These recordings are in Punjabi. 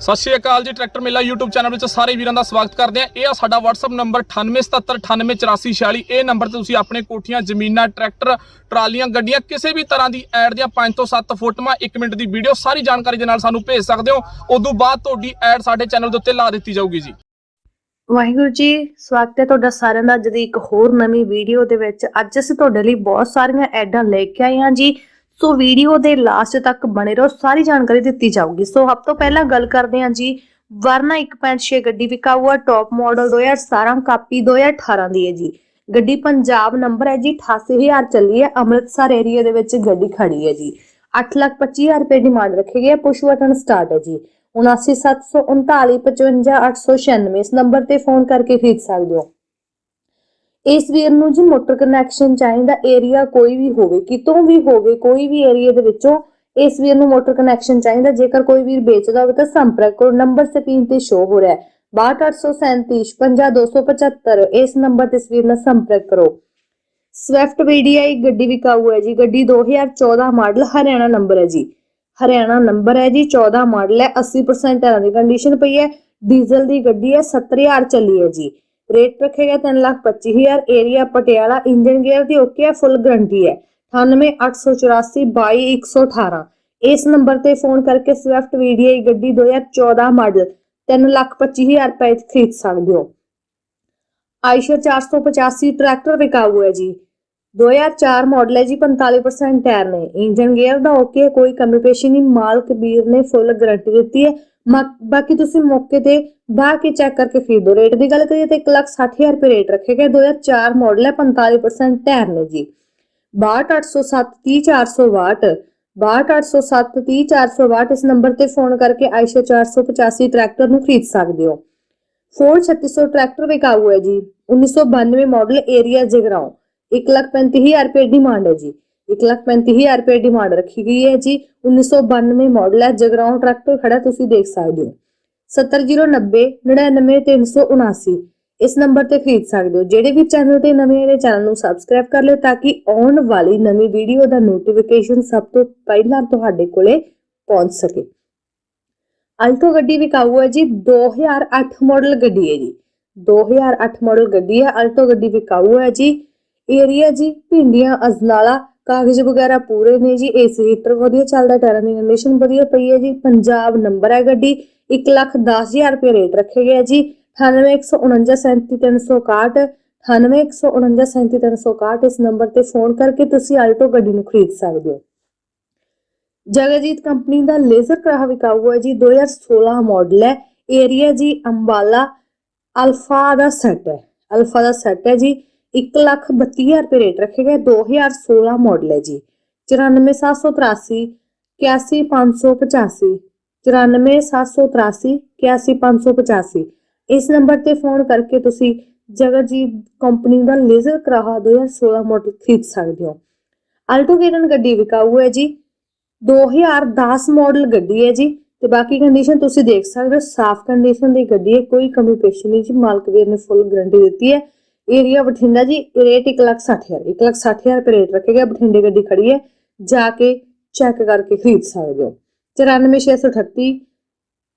ਸਤਿ ਸ਼੍ਰੀ ਅਕਾਲ ਜੀ, ਟਰੈਕਟਰ ਮੇਲਾ YouTube ਚੈਨਲ ਵਿੱਚ ਸਾਰੇ ਵੀਰਾਂ ਦਾ ਸਵਾਗਤ ਕਰਦੇ ਆ ਇਹ ਆ ਸਾਡਾ WhatsApp ਨੰਬਰ 9877988446 ਇਹ ਨੰਬਰ ਤੇ ਤੁਸੀਂ ਆਪਣੇ ਕੋਠੀਆਂ, ਜ਼ਮੀਨਾਂ, ਟਰੈਕਟਰ, ਟਰਾਲੀਆਂ, ਗੱਡੀਆਂ, ਕਿਸੇ ਵੀ ਤਰ੍ਹਾਂ ਦੀ ਐਡ ਦੀਆਂ 5 ਤੋਂ 7 ਫੋਟੋਆਂ 1 ਮਿੰਟ ਦੀ ਵੀਡੀਓ, ਸਾਰੀ ਜਾਣਕਾਰੀ ਦੇ ਨਾਲ ਸਾਨੂੰ ਭੇਜ ਸਕਦੇ ਹੋ। ਉਦੋਂ ਬਾਅਦ ਤੁਹਾਡੀ ਐਡ ਸਾਡੇ ਚੈਨਲ ਦੇ ਉੱਤੇ ਲਾ ਦਿੱਤੀ ਜਾਊਗੀ ਜੀ। ਵਾਹਿਗੁਰੂ ਜੀ, ਸਵਾਗਤ ਹੈ ਤੁਹਾਡਾ ਸਾਰਿਆਂ ਦਾ। ਅੱਜ ਦੀ ਇੱਕ ਹੋਰ ਨਵੀਂ ਵੀਡੀਓ ਦੇ ਵਿੱਚ ਅੱਜ ਅਸੀਂ ਤੁਹਾਡੇ ਲਈ ਬਹੁਤ ਸਾਰੀਆਂ ਐਡਾਂ ਲੈ ਕੇ ਆਏ ਹਾਂ ਜੀ। ਸੋ ਵੀਡੀਓ ਦੇ ਲਾਸਟ ਤੱਕ ਬਣੇ ਰਹੋ, ਸਾਰੀ ਜਾਣਕਾਰੀ ਦਿੱਤੀ ਜਾਊਗੀ। ਸੋ ਸਭ ਤੋਂ ਪਹਿਲਾਂ ਗੱਲ ਕਰਦੇ ਹਾਂ ਜੀ, ਵਰਨਾ 1.6 ਗੱਡੀ ਵਿਕਾਊ ਟੌਪ ਮਾਡਲ 2017 ਕਾਪੀ 2018 ਦੀ ਹੈ ਜੀ। ਗੱਡੀ ਪੰਜਾਬ ਨੰਬਰ ਹੈ ਜੀ 88000 ਚੱਲੀ ਹੈ, ਅੰਮ੍ਰਿਤਸਰ ਏਰੀਆ ਦੇ ਵਿੱਚ ਗੱਡੀ ਖੜੀ ਹੈ ਜੀ। 825000 ਰੁਪਏ ਡਿਮਾਂਡ ਰੱਖੀ ਗਈ ਹੈ ਪੁਸ਼ ਬਟਨ ਸਟਾਰਟ ਹੈ ਜੀ। 7979455896 ਇਸ ਨੰਬਰ ਤੇ ਫੋਨ ਕਰਕੇ ਖਰੀਦ ਸਕਦੇ ਹੋ। ਇਸ ਵੀਰ ਨੂੰ ਜੀ ਮੋਟਰ ਕਨੈਕਸ਼ਨ ਚਾਹੀਦਾ ਏਰੀਆ ਕੋਈ ਵੀ ਹੋਵੇ, ਕਿਤੋਂ ਵੀ ਹੋਵੇ, ਕੋਈ ਵੀ ਏਰੀਆ ਦੇ ਵਿੱਚੋਂ ਇਸ ਵੀਰ ਨੂੰ ਮੋਟਰ ਕਨੈਕਸ਼ਨ ਚਾਹੀਦਾ, ਜੇਕਰ ਕੋਈ ਵੀਰ ਵੇਚਦਾ ਹੋਵੇ ਤਾਂ ਸੰਪਰਕ ਕਰੋ, ਨੰਬਰ ਸਕਰੀਨ ਤੇ ਸ਼ੋ ਹੋ ਰਿਹਾ ਹੈ। 62837 50275 ਇਸ ਨੰਬਰ ਤੇ ਵੀਰ ਨਾਲ ਸੰਪਰਕ ਕਰੋ। ਸਵਿਫਟ VDI ਗੱਡੀ ਵਿਕਾਊ ਹੈ ਜੀ, ਗੱਡੀ 2014 ਮਾਡਲ, ਹਰਿਆਣਾ ਨੰਬਰ ਹੈ ਜੀ। ਹਰਿਆਣਾ ਨੰਬਰ ਹੈ ਜੀ 14 ਮਾਡਲ ਹੈ 80% ਇਹਨਾਂ ਦੀ ਕੰਡੀਸ਼ਨ ਪਈ ਹੈ, ਡੀਜ਼ਲ ਦੀ ਗੱਡੀ ਹੈ 70000 ਚੱਲੀ ਹੈ ਜੀ। ਰੇਟ ਰੱਖੇਗਾ 325000 ਏਰੀਆ ਪਟਿਆਲਾ ਇੰਜਨ ਗੇਅਰ ਦੀ ਓਕੇ ਹੈ। ਫੁੱਲ ਗਾਰੰਟੀ ਹੈ 9884 22118 ਇਸ ਨੰਬਰ ਤੇ ਫੋਨ ਕਰਕੇ ਸਵਿਫਟ VDI ਗੱਡੀ 2014 ਮਾਡਲ 325000 ਰੁਪਏ 'ਚ ਖਰੀਦ ਸਕਦੇ ਹੋ। ਆਇਸ਼ਰ 485 ਟਰੈਕਟਰ ਵਿਕਾਊ ਹੈ ਜੀ। 2004 ਮਾਡਲ ਹੈ ਜੀ 45% ਟਾਇਰ ਨੇ। ਇੰਜਨ ਗੇਅਰ ਦਾ ਓਕੇ ਕੋਈ ਕਮੀ ਪੇਸ਼ੀ ਨਹੀਂ। ਮਾਲਕ ਵੀਰ ਨੇ ਫੁੱਲ ਗਰੰਟੀ ਦਿੱਤੀ ਹੈ। ਬਾਕੀ ਤੁਸੀਂ ਮੌਕੇ ਤੇ ਬਾਹ ਕੇ ਚੈੱਕ ਕਰਕੇ ਖਰੀਦੋ ਰੇਟ ਦੀ ਗੱਲ ਕਰੀਏ ਤਾਂ 160000 ਰੁਪਏ ਰੇਟ ਰੱਖੇਗਾ 2004 ਮਾਡਲ ਹੈ 45% ਟਾਇਰ ਨੇ ਜੀ। 62807 30400 62807 30400 ਇਸ ਨੰਬਰ ਤੇ ਫੋਨ ਕਰਕੇ ਆਇਸ਼ਾ 485 ਟਰੈਕਟਰ ਨੂੰ ਖਰੀਦ ਸਕਦੇ ਹੋ। ਫੋਰਡ 3600 ਟਰੈਕਟਰ ਵਿਕਾਊ ਹੈ ਜੀ। 1992 ਮਾਡਲ ਏਰੀਆ ਜਗਰਾਉਂ। 135000 ਰੁਪਏ ਡਿਮਾਂਡ ਹੈ ਜੀ। 135000 ਰੁਪਏ ਡਿਮਾਂਡ ਰੱਖੀ ਗਈ ਹੈ ਜੀ 1992 ਮਾਡਲ ਹੈ ਜਗਰਾਉਂ ਟਰੈਕਟਰ ਖੜਾ ਤੁਸੀਂ ਦੇਖ ਸਕਦੇ ਹੋ 70090 99379 ਇਸ ਨੰਬਰ ਤੇ ਖਰੀਦ ਸਕਦੇ ਹੋ ਜਿਹੜੇ ਵੀ ਚੈਨਲ ਤੇ ਨਵੇਂ ਆਏ ਚੈਨਲ ਨੂੰ ਸਬਸਕ੍ਰਾਈਬ ਕਰ ਲਿਓ ਤਾਂ ਕਿ ਆਉਣ ਵਾਲੀ ਨਵੀਂ ਵੀਡੀਓ ਦਾ ਨੋਟੀਫਿਕੇਸ਼ਨ ਸਭ ਤੋਂ ਪਹਿਲਾਂ ਤੁਹਾਡੇ ਕੋਲੇ ਪਹੁੰਚ ਸਕੇ ਅਲਟੋ ਗੱਡੀ ਵਿਕਾਊ ਹੈ ਜੀ 2008 ਮਾਡਲ ਗੱਡੀ ਹੈ ਜੀ 2008 ਮਾਡਲ ਗੱਡੀ ਹੈ ਅਲਟੋ ਗੱਡੀ ਵਿਕਾਊ ਹੈ ਜੀ ਏਰੀਆ ਜੀ ਭਿੰਡੀਆਂ ਅਜਨਾਲਾ ਕਾਗਜ਼ ਵਗੈਰਾ ਪੂਰੇ ਨੇ ਜੀ ਏਸੀ ਹੀਟਰ ਵਧੀਆ ਚੱਲਦਾ, ਟਾਇਰਾਂ ਦੀ ਕੰਡੀਸ਼ਨ ਵਧੀਆ ਪਈ ਹੈ ਜੀ, ਪੰਜਾਬ ਨੰਬਰ ਹੈ ਗੱਡੀ 110000 ਰੁਪਏ ਰੇਟ ਰੱਖੇ ਗਿਆ ਜੀ 9814937361 9814937361 ਇਸ ਨੰਬਰ ਤੇ ਫੋਨ ਕਰਕੇ ਤੁਸੀਂ ਆਲਟੋ ਗੱਡੀ ਨੂੰ ਖਰੀਦ ਸਕਦੇ ਹੋ। ਜਗਜੀਤ ਕੰਪਨੀ ਦਾ ਲੇਜ਼ਰ ਕਰਾਹ ਵਿਕਾਊ ਹੈ ਜੀ 2016 ਮਾਡਲ ਹੈ, ਏਰੀਆ ਜੀ, ਅੰਬਾਲਾ, ਅਲਫਾ ਦਾ ਸੈੱਟ ਹੈ, ਅਲਫਾ ਦਾ ਸੈੱਟ ਹੈ ਜੀ 132000 ਰੁਪਏ ਰੇਟ ਰੱਖੇਗਾ 2016 ਮਾਡਲ ਹੈ ਜੀ। 94783 81585 94783 81585 ਇਸ ਨੰਬਰ ਤੇ ਫੋਨ ਕਰਕੇ ਤੁਸੀਂ ਜਗਜੀਤ ਕੰਪਨੀ ਦਾ ਲੇਜ਼ਰ ਕਰਾਹਾ 2016 ਮਾਡਲ ਖਰੀਦ ਸਕਦੇ ਹੋ। ਆਲਟੋ ਕੇਟਨ ਗੱਡੀ ਵਿਕਾਊ ਹੈ ਜੀ। 2010 ਮਾਡਲ ਗੱਡੀ ਹੈ ਜੀ। ਤੇ ਬਾਕੀ ਕੰਡੀਸ਼ਨ ਤੁਸੀਂ ਦੇਖ ਸਕਦੇ ਹੋ, ਸਾਫ਼ ਕੰਡੀਸ਼ਨ ਦੀ ਗੱਡੀ ਹੈ, ਕੋਈ ਕਮੀ ਪੇਸ਼ੀ ਨਹੀਂ ਜੀ। ਮਾਲਕ ਵੀਰ ਨੇ ਫੁੱਲ ਗਾਰੰਟੀ ਦਿੱਤੀ ਹੈ। ਏਰੀਆ ਬਠਿੰਡਾ ਜੀ ਰੇਟ 160000 160000 ਰੁਪਏ ਰੇਟ ਰੱਖੇਗਾ ਬਠਿੰਡੇ ਗੱਡੀ ਖੜੀ ਹੈ, ਜਾ ਕੇ ਚੈੱਕ ਕਰਕੇ ਖਰੀਦ ਸਕਦੇ ਹੋ। 94638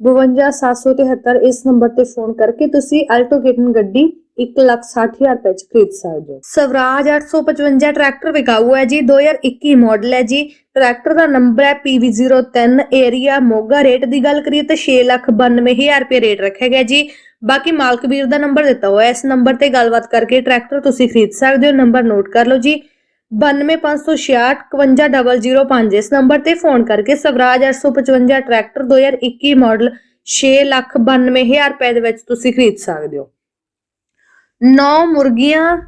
52773 ਇਸ ਨੰਬਰ ਤੇ ਫੋਨ ਕਰਕੇ ਤੁਸੀਂ ਆਲਟੋ ਕੇਟਨ ਗੱਡੀ 160000 ਰੁਪਏ ਚ ਖਰੀਦ ਸਕਦੇ ਹੋ। ਸਵਰਾਜ 855 ਟਰੈਕਟਰ ਵਿਕਾਊ ਹੈ ਜੀ 2021 ਮਾਡਲ ਹੈ ਜੀ। ਟਰੈਕਟਰ ਦਾ ਨੰਬਰ ਹੈ PV03 ਏਰੀਆ ਮੋਗਾ ਰੇਟ ਦੀ ਗੱਲ ਕਰੀਏ ਤਾਂ 692000 ਰੁਪਏ ਰੇਟ ਰੱਖਿਆ ਗਿਆ ਜੀ। ਬਾਕੀ ਮਾਲਕ ਵੀਰ ਦਾ ਨੰਬਰ ਦਿੱਤਾ ਹੋਇਆ ਇਸ ਨੰਬਰ ਤੇ ਗੱਲਬਾਤ ਕਰਕੇ ਟਰੈਕਟਰ ਤੁਸੀਂ ਖਰੀਦ ਸਕਦੇ ਹੋ। ਨੰਬਰ ਨੋਟ ਕਰ ਲਓ ਜੀ। 9256655005 ਇਸ ਨੰਬਰ ਤੇ ਫੋਨ ਕਰਕੇ ਸਵਰਾਜ 855 ਟਰੈਕਟਰ 2021 ਮਾਡਲ 692000 ਰੁਪਏ ਦੇ ਵਿੱਚ ਤੁਸੀਂ ਖਰੀਦ ਸਕਦੇ ਹੋ। 9 ਮੁਰਗੀਆਂ,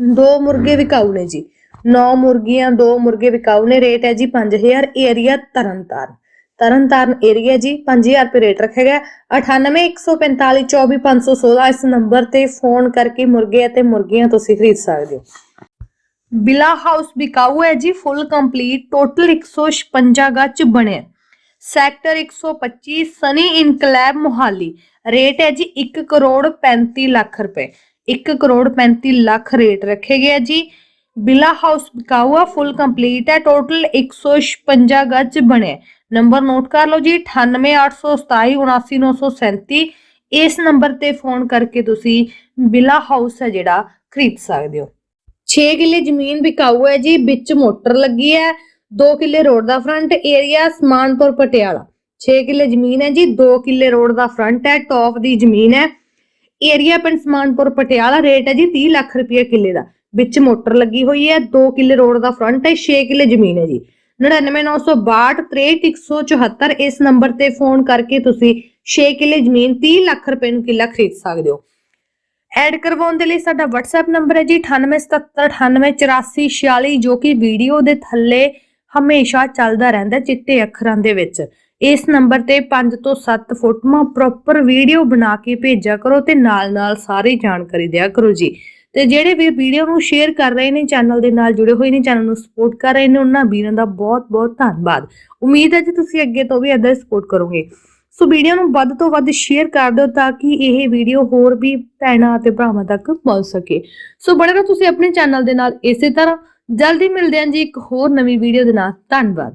ਦੋ ਮੁਰਗੇ ਵਿਕਾਊ ਨੇ ਜੀ। 9 ਮੁਰਗੀਆਂ, ਦੋ ਮੁਰਗੇ ਵਿਕਾਊ ਨੇ। ਰੇਟ ਹੈ ਜੀ 5000 ਏਰੀਆ ਤਰਨਤਾਰਨ। ਤਰਨਤਾਰਨ ਏਰੀਆ ਜੀ 5000 ਰੁਪਏ ਰੇਟ ਰੱਖਿਆ ਗਿਆ। 9814524516 ਇਸ ਨੰਬਰ ਤੇ ਫੋਨ ਕਰਕੇ ਮੁਰਗੇ ਅਤੇ ਮੁਰਗੀਆਂ ਤੁਸੀਂ ਖਰੀਦ ਸਕਦੇ ਹੋ। ਬਿਲਾ ਹਾਊਸ ਬਿਕਾਊ ਹੈ ਜੀ ਫੁੱਲ ਕੰਪਲੀਟ ਟੋਟਲ 156 ਗੱਜ ਬਣਿਆ। Sector 125 sunny enclave Mohali. Rate ਹੈ ਜੀ 1 ਕਰੋੜ 35 ਲੱਖ ਰੁਪਏ। 1 ਕਰੋੜ 35 ਲੱਖ ਰੇਟ ਰੱਖੇ ਗਿਆ ਜੀ। ਬਿਲਾ ਹਾਊਸ ਬਿਕਾਊ ਆ ਫੁੱਲ ਕੰਪਲੀਟ ਹੈ ਟੋਟਲ 156 ਗੱਜ ਬਣਿਆ। ਨੰਬਰ ਨੋਟ ਕਰ ਲਓ ਜੀ 9882779937 ਇਸ ਨੰਬਰ ਤੇ ਫੋਨ ਕਰਕੇ ਤੁਸੀਂ ਬਿਲਾ ਹਾਊਸ ਹੈ ਜਿਹੜਾ, ਖਰੀਦ ਸਕਦੇ ਹੋ। 6 ਕਿੱਲੇ ਜ਼ਮੀਨ ਵਿਕਾਊ ਹੈ ਜੀ, ਵਿੱਚ ਮੋਟਰ ਲੱਗੀ ਹੈ 2 ਕਿੱਲੇ ਰੋਡ ਦਾ ਫਰੰਟ ਏਰੀਆ, ਸਮਾਨਪੁਰ ਪਟਿਆਲਾ। 6 ਕਿੱਲੇ ਜ਼ਮੀਨ ਹੈ ਜੀ 2 ਕਿੱਲੇ ਰੋਡ ਦਾ ਫਰੰਟ ਹੈ ਟੌਪ ਦੀ ਜ਼ਮੀਨ ਹੈ। ਏਰੀਆ ਪਿੰਡ ਸਮਾਨਪੁਰ ਪਟਿਆਲਾ, ਰੇਟ ਹੈ ਜੀ 30 ਲੱਖ ਰੁਪਏ ਕਿੱਲੇ ਦਾ। ਵਿੱਚ ਮੋਟਰ ਲੱਗੀ ਹੋਈ ਹੈ 2 ਕਿੱਲੇ ਰੋਡ ਦਾ ਫਰੰਟ ਹੈ 6 ਕਿੱਲੇ ਜ਼ਮੀਨ ਹੈ ਜੀ। 999262 ਇਸ ਨੰਬਰ ਤੇ ਫੋਨ ਕਰਕੇ ਤੁਸੀਂ 6 ਕਿੱਲੇ ਜ਼ਮੀਨ 30 ਲੱਖ ਰੁਪਏ ਨੂੰ ਕਿੱਲਾ ਖਰੀਦ ਸਕਦੇ ਹੋ। ਐਡ ਕਰਵਾਉਣ ਦੇ ਲਈ ਸਾਡਾ WhatsApp ਨੰਬਰ ਹੈ ਜੀ 9877988446 ਜੋ ਕਿ ਵੀਡੀਓ ਦੇ ਥੱਲੇ ਹਮੇਸ਼ਾ ਚੱਲਦਾ ਰਹਿੰਦਾ ਚਿੱਟੇ ਅੱਖਰਾਂ ਦੇ ਵਿੱਚ। ਇਸ ਨੰਬਰ ਤੇ 5 ਤੋਂ 7 ਫੋਟੋਆਂ ਪ੍ਰੋਪਰ ਵੀਡੀਓ ਬਣਾ ਕੇ ਭੇਜਿਆ ਕਰੋ ਤੇ ਨਾਲ-ਨਾਲ ਸਾਰੀ ਜਾਣਕਾਰੀ ਦਿਆ ਕਰੋ ਜੀ। ਤੇ ਜਿਹੜੇ ਵੀ ਵੀਡੀਓ ਨੂੰ ਸ਼ੇਅਰ ਕਰ ਰਹੇ ਨੇ ਚੈਨਲ ਦੇ ਨਾਲ ਜੁੜੇ ਹੋਏ ਨੇ ਚੈਨਲ ਨੂੰ ਸਪੋਰਟ ਕਰ ਰਹੇ ਨੇ, ਉਹਨਾਂ ਵੀਰਾਂ ਦਾ ਬਹੁਤ-ਬਹੁਤ ਧੰਨਵਾਦ। ਉਮੀਦ ਹੈ ਜੀ ਤੁਸੀਂ ਅੱਗੇ ਤੋਂ ਵੀ ਏਦਾਂ ਸਪੋਰਟ ਕਰੋਗੇ। ਸੋ ਵੀਡੀਓ ਨੂੰ ਵੱਧ ਤੋਂ ਵੱਧ ਸ਼ੇਅਰ ਕਰ ਦਿਓ ਤਾਂ ਕਿ ਇਹ ਵੀਡੀਓ ਹੋਰ ਵੀ ਭੈਣਾਂ ਅਤੇ ਭਰਾਵਾਂ ਤੱਕ ਪਹੁੰਚ ਸਕੇ। ਸੋ ਬਣੇ ਰਹੋ ਤੁਸੀਂ ਆਪਣੇ ਚੈਨਲ ਦੇ ਨਾਲ ਇਸੇ ਤਰ੍ਹਾਂ। ਜਲਦੀ ਮਿਲਦੇ ਹਾਂ ਜੀ ਇੱਕ ਹੋਰ ਨਵੀਂ ਵੀਡੀਓ ਦੇ ਨਾਲ। ਧੰਨਵਾਦ।